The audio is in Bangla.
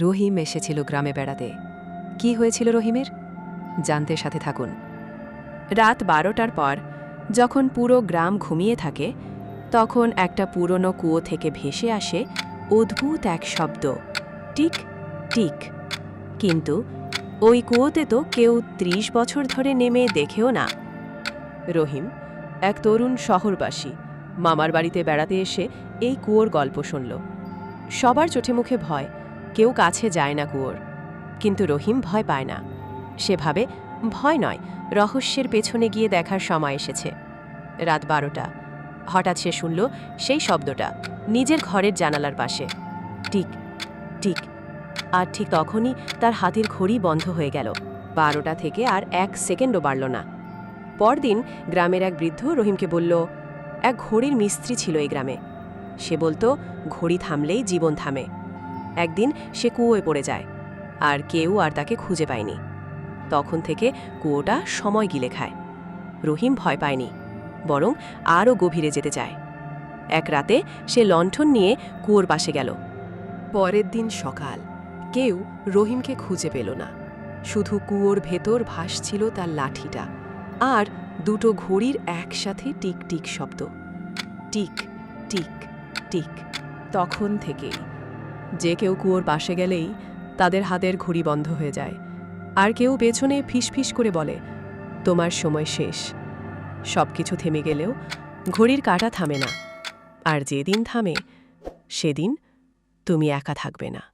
রহিম এসেছিল গ্রামে বেড়াতে। কি হয়েছিল রহিমের? জানতে সাথে থাকুন। রাত বারোটার পর যখন পুরো গ্রাম ঘুমিয়ে থাকে, তখন একটা পুরনো কুয়ো থেকে ভেসে আসে অদ্ভুত এক শব্দ। টিক টিক। কিন্তু ওই কুয়োতে তো কেউ ত্রিশ বছর ধরে নেমে দেখেও না। রহিম, এক তরুণ শহরবাসী, মামার বাড়িতে বেড়াতে এসে এই কুয়োর গল্প শুনল। সবার চোখে মুখে ভয় কেউ কাছে যায় না কুয়োর। কিন্তু রহিম ভয় পায় না। সেভাবে ভয় নয়, রহস্যের পেছনে গিয়ে দেখার সময় এসেছে। রাত বারোটা। হঠাৎ সে শুনল সেই শব্দটা, নিজের ঘরের জানালার পাশে। টিক টিক আর ঠিক তখনই তার হাতের ঘড়ি বন্ধ হয়ে গেল। বারোটা থেকে আর এক সেকেন্ডও বাড়ল না। পরদিন গ্রামের এক বৃদ্ধ রহিমকে বলল, এক ঘড়ির মিস্ত্রি ছিল এই গ্রামে। সে বলতো, ঘড়ি থামলেই জীবন থামে। একদিন সে কুয়োয় পড়ে যায়, আর কেউ আর তাকে খুঁজে পায়নি। তখন থেকে কুয়োটা সময় গিলে খায়। রহিম ভয় পায়নি, বরং আরও গভীরে যেতে চায়। এক রাতে সে লণ্ঠন নিয়ে কুয়োর পাশে গেল। পরের দিন সকাল, কেউ রহিমকে খুঁজে পেল না। শুধু কুয়োর ভেতর ভাসছিল তার লাঠিটা, আর দুটো ঘড়ির একসাথে টিক টিক শব্দ। টিক টিক টিক, তখন থেকেই যে কেউ কুয়োর পাশে গেলেই তাদের হাতের ঘুড়ি বন্ধ হয়ে যায়। আর কেউ পেছনে ফিস করে বলে, তোমার সময় শেষ। সব কিছু থেমে গেলেও ঘড়ির কাটা থামে না। আর যেদিন থামে, সেদিন তুমি একা থাকবে না।